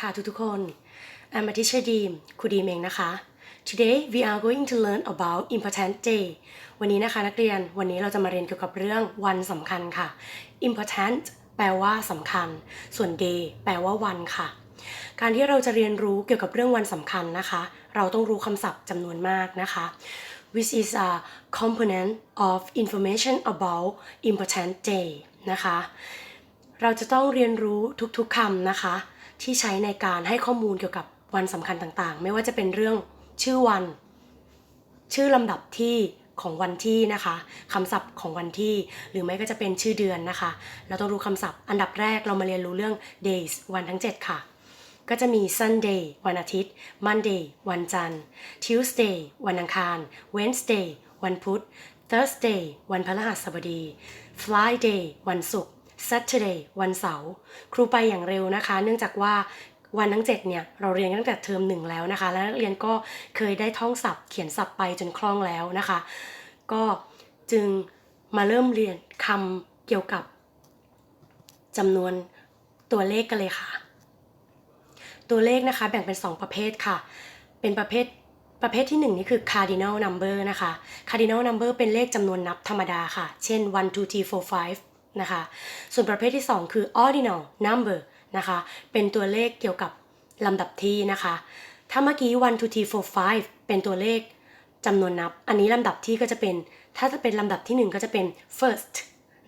ค่ะทุกๆคน I'm a teacher Deem ครูดีมเองนะคะ Today we are going to learn about important day วันนี้นะคะนักเรียน วันนี้เราจะมาเรียนเกี่ยวกับเรื่องวันสำคัญค่ะ important แปลว่าสำคัญ ส่วน day แปลว่าวันค่ะ การที่เราจะเรียนรู้เกี่ยวกับเรื่องวันสำคัญนะคะ เราต้องรู้คำศัพท์จำนวนมากนะคะ which is a component of information about important day นะคะ เราจะต้องเรียนรู้ทุกๆคำนะคะ ที่ใช้ในการให้ข้อมูลเกี่ยวกับวันสำคัญต่างๆ ไม่ว่าจะเป็นเรื่องชื่อวัน ชื่อลำดับที่ของวันที่นะคะคำศัพท์ของวันที่ หรือไม่ก็จะเป็นชื่อเดือนนะคะ เราต้องรู้คำศัพท์ อันดับแรกเรามาเรียนรู้เรื่อง days วันทั้ง 7 ค่ะ ก็จะมี Sunday วันอาทิตย์ Monday วันจันทร์ Tuesday วันอังคาร Wednesday วันพุธ Thursday วันพฤหัสบดี Friday วันศุกร์ Saturday วันเสาร์ครูไปอย่างเร็วนะคะ เนื่องจากว่าวันทั้ง7เนี่ยเราเรียนตั้งแต่เทอมหนึ่งแล้วนะคะ และนักเรียนก็เคยได้ท่องศัพท์ เขียนศัพท์ไปจนคล่องแล้วนะคะ ก็จึงมาเริ่มเรียนคำเกี่ยวกับจำนวนตัวเลขกันเลยค่ะ ตัวเลขนะคะแบ่งเป็น 2 ประเภทค่ะ เป็นประเภทประเภทที่ 1 นี่คือ cardinal number นะคะ cardinal number เป็นเลขจำนวนนับธรรมดาค่ะ เช่น 1 2 3 4 5 นะคะ ส่วนประเภทที่ 2 คือ ordinal number นะคะ เป็นตัวเลขเกี่ยวกับลำดับที่นะคะ ถ้าเมื่อกี้1 2 3 4 5เป็นตัวเลขจำนวนนับ อันนี้ลำดับที่ก็จะเป็น ถ้าจะเป็นลำดับที่ 1 ก็จะเป็น first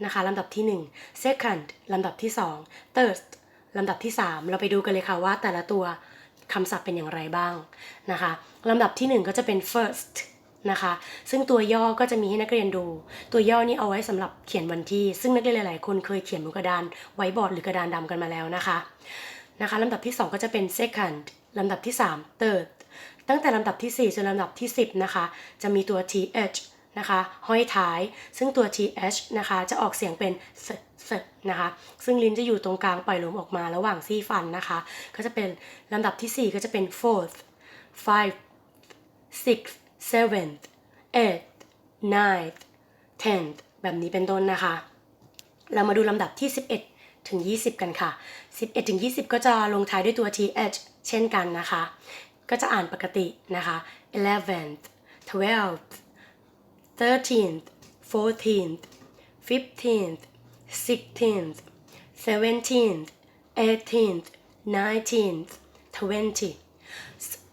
นะคะลำดับที่ 1 second ลำดับที่ 2 third ลำดับที่ 3 เราไปดูกันเลยค่ะว่าแต่ละตัวคำศัพท์เป็นอย่างไรบ้างนะคะลำดับที่ 1 ก็จะเป็น first นะคะ ซึ่งตัวย่อก็จะมีให้นักเรียนดู ตัวย่อนี้เอาไว้สำหรับเขียนวันที่ ซึ่งนักเรียนหลาย ๆ คนเคยเขียนบนกระดานไว้บอร์ดหรือกระดานดำกันมาแล้วนะคะนะคะลำดับที่ 2 ก็จะเป็น second ลำดับที่ 3 third ตั้งแต่ลำดับที่ 4 จนลำดับที่ 10 นะคะ จะมีตัว th นะคะห้อยท้าย ซึ่งตัว th นะคะจะออกเสียงเป็น s s นะคะซึ่งลิ้นจะอยู่ตรงกลางปล่อยลมออกมาระหว่างซี่ฟันนะคะ ก็จะเป็นลำดับที่ 4 ก็จะเป็น fourth five sixth seventh eighth ninth tenth แบบนี้เป็นต้นนะคะ เรามาดูลำดับที่ 11 ถึง 20 กันค่ะ 11 ถึง 20 ก็จะลงท้ายด้วยตัว th เช่นกันนะคะ ก็จะอ่านปกตินะคะ eleventh twelfth thirteenth fourteenth fifteenth sixteenth seventeenth eighteenth nineteenth twenty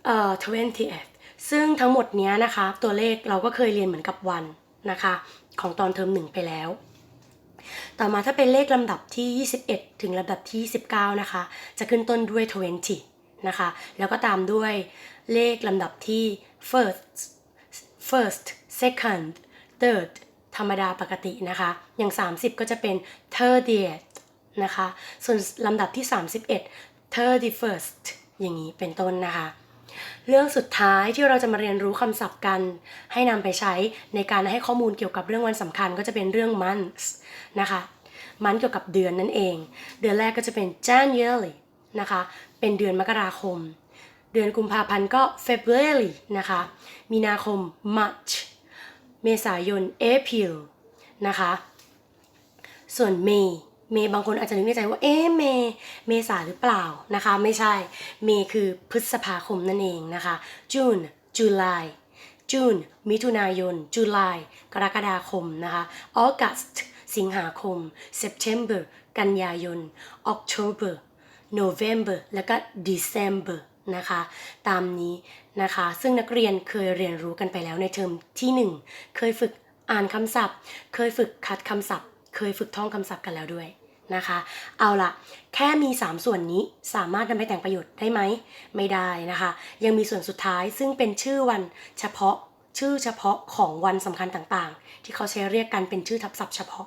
เอ่อ twentieth ซึ่งทั้งหมดนี้นะคะ ตัวเลขเราก็เคยเรียนเหมือนกับวันนะคะ ของตอนเทอมหนึ่งไปแล้ว ต่อมาถ้าเป็นเลขลำดับที่ 21 ถึงลำดับที่ 19 นะคะ จะขึ้นต้นด้วย 20 นะคะ แล้วก็ตามด้วยเลขลำดับที่ first first second third ธรรมดาปกตินะคะ อย่าง 30 ก็จะเป็น thirtieth นะคะ ส่วนลำดับที่ 31 thirty first อย่างนี้เป็นต้นนะคะ เรื่องสุดท้ายที่เราจะมาเรียนรู้คำศัพท์กัน ให้นำไปใช้ในการให้ข้อมูลเกี่ยวกับเรื่องวันสำคัญก็จะเป็นเรื่อง months นะคะ มันเกี่ยวกับเดือนนั่นเอง เดือนแรกก็จะเป็น January นะคะ เป็นเดือนมกราคม เดือนกุมภาพันธ์ก็ February นะคะ มีนาคม March เมษายน April นะคะ ส่วนเมย์ เมย์บางคนอาจจะนึกในใจว่าเอ๊ะเมย์เมษาหรือเปล่านะคะ ไม่ใช่ เมย์คือพฤษภาคมนั่นเองนะคะ June July June มิถุนายน July กรกฎาคมนะคะ August สิงหาคม September กันยายน October November แล้วก็ December นะคะ ตามนี้นะคะ ซึ่งนักเรียนเคยเรียนรู้กันไปแล้วในเทอมที่ 1 เคยฝึกอ่านคำศัพท์ เคยฝึกคัดคำศัพท์ เคยฝึกท่องคำศัพท์กันแล้วด้วย นะคะ เอาละแค่มี 3 ส่วนนี้สามารถนำไปแต่งประโยชน์ได้ไหม ไม่ได้นะคะ ยังมีส่วนสุดท้ายซึ่งเป็นชื่อวันเฉพาะชื่อเฉพาะของวันสำคัญต่างๆ ที่เขาใช้เรียกกันเป็นชื่อทับศัพท์เฉพาะ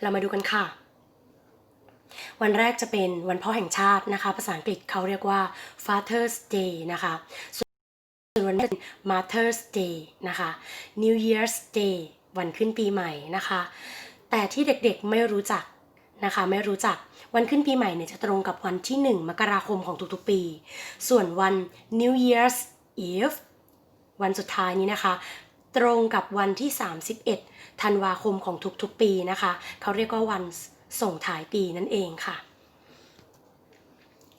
เรามาดูกันค่ะ วันแรกจะเป็นวันพ่อแห่งชาตินะคะ ภาษาอังกฤษเขาเรียกว่า Father's Day นะคะส่วนวันนี้เป็น Mother's Day นะคะ New Year's Day วันขึ้นปีใหม่นะคะ แต่ที่เด็กๆไม่รู้จัก นะคะ ไม่รู้จักวันขึ้นปีใหม่เนี่ยจะตรงกับวันที่ 1 มกราคมของทุกๆปี ส่วนวัน New Year's Eve วันสุดท้ายนี้นะคะ ตรงกับวันที่ 31 ธันวาคมของทุกๆปีนะคะ เขาเรียกว่าวันส่งท้ายปีนั่นเองค่ะ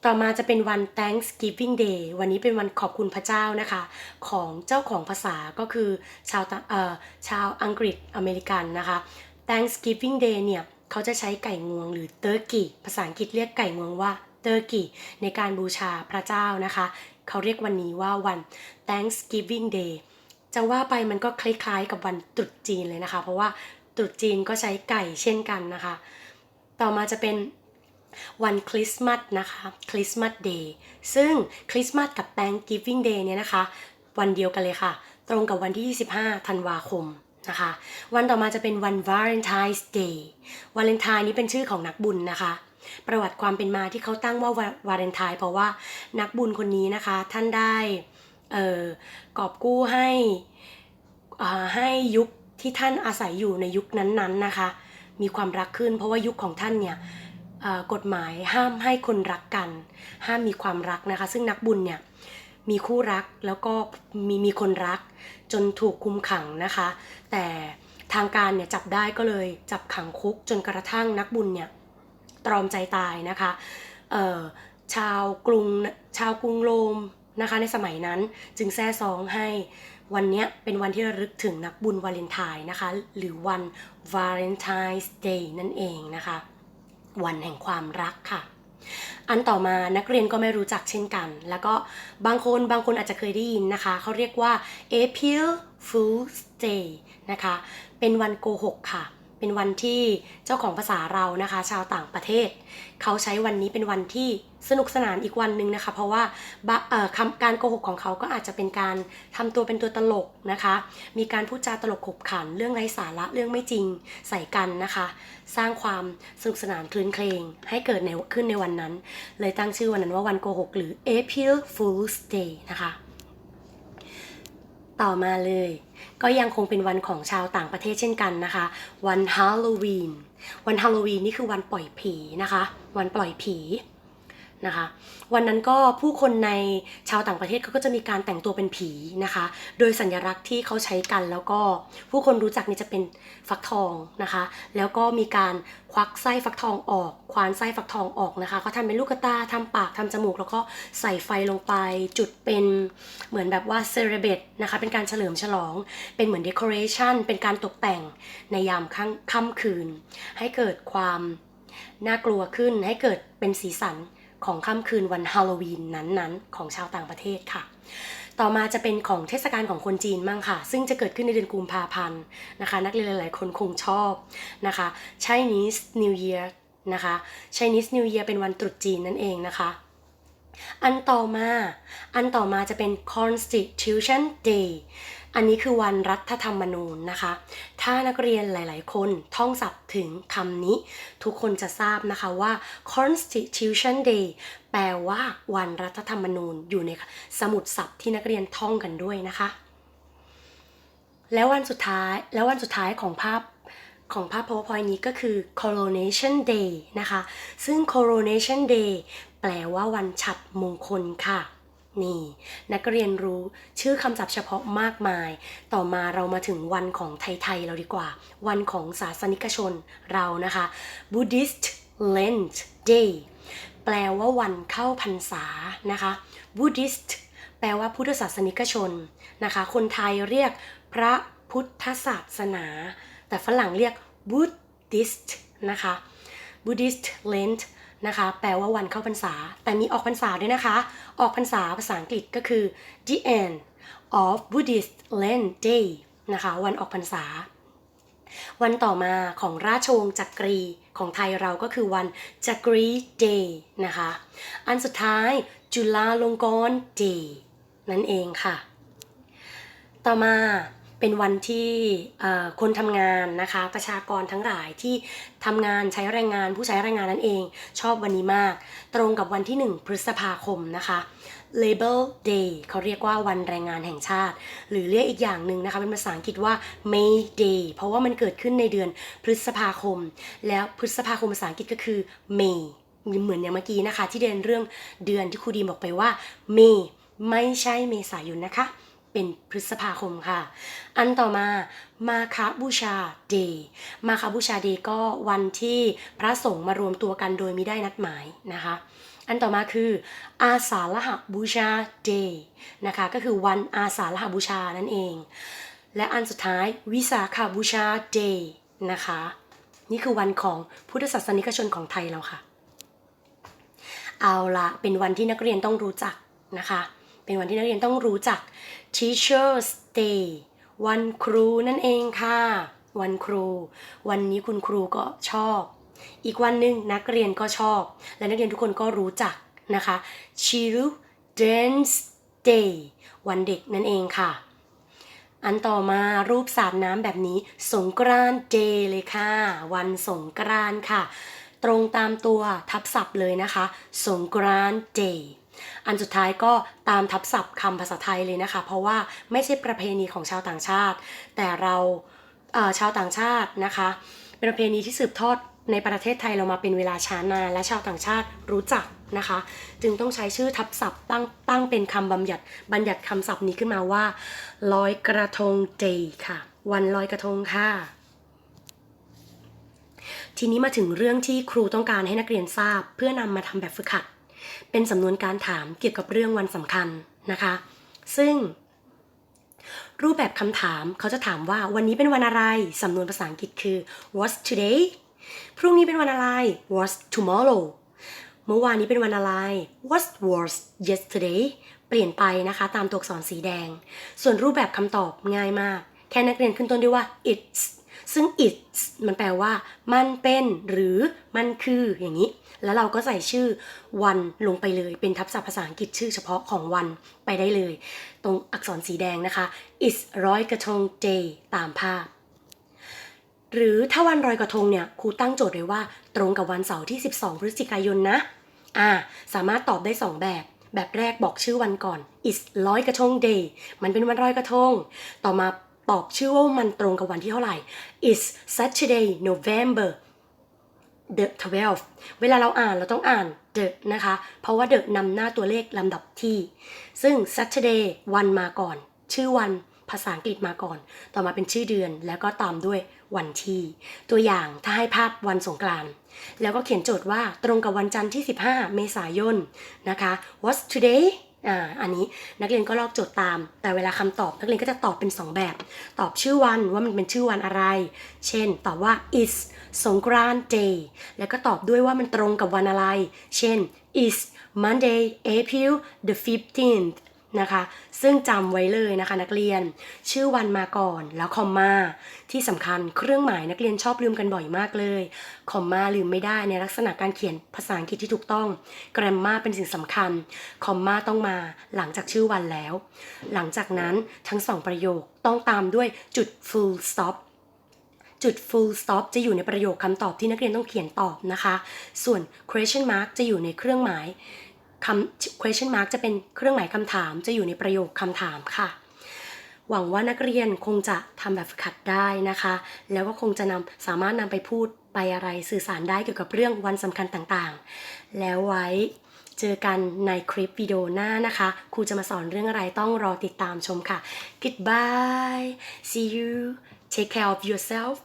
ต่อมาจะเป็นวัน Thanksgiving Day วันนี้เป็นวันขอบคุณพระเจ้านะคะ ของเจ้าของภาษาก็คือชาวเอ่อชาวอังกฤษอเมริกันนะคะ Thanksgiving Day เนี่ย เขาจะใช้ไก่งวงหรือ turkey ภาษาอังกฤษเรียกไก่งวงว่า turkey ในการบูชาพระเจ้านะคะ เขาเรียกวันนี้ว่าวัน Thanksgiving Day จะว่าไปมันก็คล้ายๆกับวันตรุษจีนเลยนะคะ เพราะว่าตรุษจีนก็ใช้ไก่เช่นกันนะคะ ต่อมาจะเป็นวันคริสต์มาสนะคะ คริสต์มาสเดย์ ซึ่งคริสต์มาสกับ Thanksgiving Day เนี่ยนะคะ วันเดียวกันเลยค่ะ ตรงกับวันที่ 25 ธันวาคม นะคะวันต่อมาจะเป็นวัน Valentine's Day วาเลนไทน์นี้เป็นชื่อของนักบุญนะคะ ประวัติความเป็นมาที่เขาตั้งว่าวาเลนไทน์เพราะว่านักบุญคนนี้นะคะท่านได้เอ่อกอบกู้ให้ให้ยุคที่ท่านอาศัยอยู่ในยุคนั้นๆนะคะ มีความรักขึ้นเพราะว่ายุคของท่านเนี่ยกฎหมายห้ามให้คนรักกัน ห้ามมีความรักนะคะ ซึ่งนักบุญเนี่ย มีคู่รักแล้วก็มีมีคนรัก จนถูกคุมขังนะคะ แต่ทางการเนี่ยจับได้ก็เลยจับขังคุกจนกระทั่งนักบุญเนี่ยตรอมใจตายนะคะเอ่อชาวกรุงชาวกรุงโรมนะคะในสมัยนั้นจึงแซ่ซองให้วันเนี้ยเป็นวันที่ระลึกถึงนักบุญวาเลนไทน์นะคะ หรือวัน Valentine's Day นั่นเองนะคะ วันแห่งความรักค่ะ อันต่อมานักเรียนก็ไม่รู้จักเช่นกัน แล้วก็บางคนบางคนอาจจะเคยได้ยินนะคะ เขาเรียกว่า April Fool's Day นะคะ เป็นวันโกหกค่ะ เป็นวันที่เจ้าของภาษาเรานะคะ ชาวต่างประเทศ เขาใช้วันนี้เป็นวันที่สนุกสนานอีกวันหนึ่งนะคะ เพราะว่าคำการโกหกของเขาก็อาจจะเป็นการทำตัวเป็นตัวตลกนะคะ มีการพูดจาตลกขบขัน เรื่องไร้สาระเรื่องไม่จริงใส่กันนะคะ สร้างความสนุกสนานคลื่นเครงให้เกิดในขึ้นในวันนั้น เลยตั้งชื่อวันนั้นว่าวันโกหกหรือ April Fool's Day นะคะ ต่อมาเลย ก็ยังคงเป็นวันของชาวต่างประเทศเช่นกันนะคะ วันฮาโลวีน วันฮาโลวีนนี่คือวันปล่อยผีนะคะ วันปล่อยผี นะคะ วันนั้นก็ผู้คนในชาวต่างประเทศเขาก็จะมีการแต่งตัวเป็นผีนะคะ โดยสัญลักษณ์ที่เขาใช้กันแล้วก็ผู้คนรู้จักนี่จะเป็นฟักทองนะคะ แล้วก็มีการควักไส้ฟักทองออก ควานไส้ฟักทองออกนะคะเขาทำเป็นลูกตาทำปากทำจมูก แล้วก็ใส่ไฟลงไปจุดเป็นเหมือนแบบว่าเซเลเบตนะคะเป็นการเฉลิมฉลอง เป็นเหมือนเดคอเรชันเป็นการตกแต่งในยามค่ำคืน ให้เกิดความน่ากลัวขึ้นให้เกิดเป็นสีสัน ของค่ำคืนวันฮาโลวีนนั้นๆ ของชาวต่างประเทศค่ะ ต่อมาจะเป็นของเทศกาลของคนจีนมั่งค่ะ ซึ่งจะเกิดขึ้นในเดือนกุมภาพันธ์นะคะ นักเรียนหลาย ๆ คนคงชอบนะคะ Chinese New Year นะคะ Chinese New Year เป็นวันตรุษจีนนั่นเองนะคะอันต่อมา อันต่อมาจะเป็น Constitution Day อันนี้คือวันรัฐธรรมนูญนะคะ ถ้านักเรียนหลาย ๆ คนท่องศัพท์ถึงคำนี้ ทุกคนจะทราบนะคะว่า Constitution Day แปลว่าวันรัฐธรรมนูญอยู่ในสมุดศัพท์ที่นักเรียนท่องกันด้วยนะคะ แล้ววันสุดท้ายแล้ววันสุดท้ายของภาพของภาพ powerpoint นี้ก็คือ coronation day นะคะ ซึ่ง coronation day แปลว่าวันฉัตรมงคลค่ะ นี่ นักเรียนรู้ชื่อคำศัพท์เฉพาะมากมาย ต่อมาเรามาถึงวันของไทย ๆ เราดีกว่า วันของศาสนิกชนเรานะคะ Buddhist Lent Day แปลว่าวันเข้าพรรษานะคะ Buddhist แปลว่าพุทธศาสนิกชนนะคะ คนไทยเรียกพระพุทธศาสนา แต่ฝรั่งเรียก Buddhist นะคะ Buddhist Lent นะคะ แปลว่าวันเข้าพรรษา แต่มีออกพรรษาด้วยนะคะ ออกพรรษาภาษาอังกฤษก็คือ the end of Buddhist Lent Day นะคะ วันออกพรรษา วันต่อมาของราชวงศ์จักรีของไทยเราก็คือวันจักรี Day นะคะ อันสุดท้ายจุฬาลงกรณ์ Day นั่นเองค่ะ ต่อมา เป็นวันที่คนทำงานนะคะ ประชากรทั้งหลายที่ทำงานใช้แรงงานผู้ใช้แรงงานนั่นเอง ชอบวันนี้มาก ตรงกับวันที่ 1 พฤษภาคมนะคะ Labor Day เขาเรียกว่าวันแรงงานแห่งชาติ หรือเรียกอีกอย่างหนึ่งนะคะ เป็นภาษาอังกฤษว่า May Day เพราะว่ามันเกิดขึ้นในเดือนพฤษภาคม แล้วพฤษภาคมภาษาอังกฤษก็คือ May เหมือนอย่างเมื่อกี้นะคะ ที่เรียนเรื่องเดือนที่ครูดีบอกไปว่า May ไม่ใช่เมษายนนะคะ เป็นพฤษภาคมค่ะ อันต่อมามาคาบูชาเดย์มาคาบูชาเดย์ก็วันที่พระสงฆ์มารวมตัวกันโดยมิได้นัดหมายนะคะ อันต่อมาคือ อาสาฬหบูชา day นะคะก็คือวันอาสาฬหบูชานั่นเอง และอันสุดท้ายวิสาขบูชา day นะคะ นี่คือวันของพุทธศาสนิกชนของไทยเราค่ะ เอาละเป็นวันที่นักเรียนต้องรู้จักนะคะ เป็นวันที่นักเรียนต้องรู้จัก Teachers Day วันครูนั่นเองค่ะ วันครู วันนี้คุณครูก็ชอบ อีกวันหนึ่งนักเรียนก็ชอบ และนักเรียนทุกคนก็รู้จักนะคะ Children's Day วันเด็กนั่นเองค่ะ อันต่อมารูปสาดน้ำแบบนี้สงกรานต์เดย์เลยค่ะ วันสงกรานต์ค่ะ ตรงตามตัวทับศัพท์เลยนะคะสงกรานต์เดย์อันสุดท้ายก็ตามทับศัพท์คำภาษาไทยเลยนะคะ เพราะว่าไม่ใช่ประเพณีของชาวต่างชาติ แต่เราเชาวต่างชาตินะคะ เป็นประเพณีที่สืบทอดในประเทศไทยเรามาเป็นเวลาช้านานและชาวต่างชาติรู้จักนะคะ จึงต้องใช้ชื่อทับศัพท์ตั้งตั้งเป็นคำบัญญัติบัญญัติคำศัพท์นี้ขึ้นมาว่าลอยกระทงเดย์ค่ะ วันลอยกระทงค่ะ ทีนี้มาถึงเรื่องที่ครูต้องการให้นักเรียนทราบ เพื่อนำมาทำแบบฝึกหัด เป็นสำนวนการถามเกี่ยวกับเรื่องวันสำคัญนะคะ ซึ่ง รูปแบบคำถามเขาจะถามว่าวันนี้เป็นวันอะไร สำนวนภาษาอังกฤษคือ what's today พรุ่งนี้เป็นวันอะไร what's tomorrow เมื่อวานนี้เป็นวันอะไร what was yesterday เปลี่ยนไปนะคะตามตัวอักษรสีแดง ส่วนรูปแบบคำตอบง่ายมาก แค่นักเรียนขึ้นต้นด้วยว่า it's ซึ่ง it's มันแปลว่า มันเป็นหรือมันคืออย่างนี้ แล้วเราก็ใส่ชื่อวันลงไปเลย เป็นทับศัพท์ภาษาอังกฤษชื่อเฉพาะของวันไปได้เลย ตรงอักษรสีแดงนะคะ it's ร้อยกระทง day ตามภาพ หรือถ้าวันลอยกระทงเนี่ยครูตั้งโจทย์ไว้ว่า ตรงกับวันเสาร์ที่ 12 พฤศจิกายนนะ อ่า สามารถตอบได้ 2 แบบแบบแรกบอกชื่อวันก่อน is ลอยกระทง day มันเป็นวันลอยกระทง ต่อมา ตอบชื่อว่ามันตรงกับวันที่เท่าไหร่ is Saturday November the 12 เวลาเราอ่านเราต้องอ่าน the นะคะ เพราะว่า the นำหน้าตัวเลขลำดับที่ ซึ่ง Saturday วันมาก่อน ชื่อวันภาษาอังกฤษมาก่อน ต่อมาเป็นชื่อเดือนแล้วก็ตามด้วยวันที่ ตัวอย่างถ้าให้ภาพวันสงกรานต์แล้วก็เขียนโจทย์ว่าตรงกับวันจันทร์ที่ 15 เมษายนนะคะ what's today อ่าอันนี้นักเรียนก็ลอกโจทย์ตาม แต่เวลาคำตอบนักเรียนก็จะตอบเป็น 2 แบบ ตอบชื่อวันว่ามันเป็นชื่อวันอะไร เช่น ตอบว่า is สงกรานต์ day แล้วก็ตอบด้วยว่ามันตรงกับวันอะไร เช่น is Monday April the 15th นะคะ ซึ่งจำไว้เลยนะคะนักเรียน ชื่อวันมาก่อนแล้วคอมมาที่สำคัญเครื่องหมายนักเรียนชอบลืมกันบ่อยมากเลยคอมมาลืมไม่ได้ในลักษณะการเขียนภาษาอังกฤษที่ถูกต้องแกรมมาเป็นสิ่งสำคัญคอมมาต้องมาหลังจากชื่อวันแล้ว หลังจากนั้นทั้งสองประโยคต้องตามด้วยจุด full stop จุด full stop จะอยู่ในประโยคคำตอบที่นักเรียนต้องเขียนตอบนะคะ ส่วน question mark จะอยู่ในเครื่องหมาย คำ question mark จะเป็นเครื่องหมายคำถามจะอยู่ในประโยคคำถามค่ะ หวังว่านักเรียนคงจะทำแบบฝึกหัดได้นะคะ แล้วก็คงจะนำสามารถนำไปพูดไปอะไรสื่อสารได้เกี่ยวกับเรื่องวันสำคัญต่างๆ แล้วไว้เจอกันในคลิปวิดีโอหน้านะคะ ครูจะมาสอนเรื่องอะไรต้องรอติดตามชมค่ะ goodbye see you take care of yourself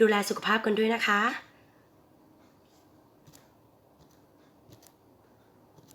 ดูแลสุขภาพกันด้วยนะคะ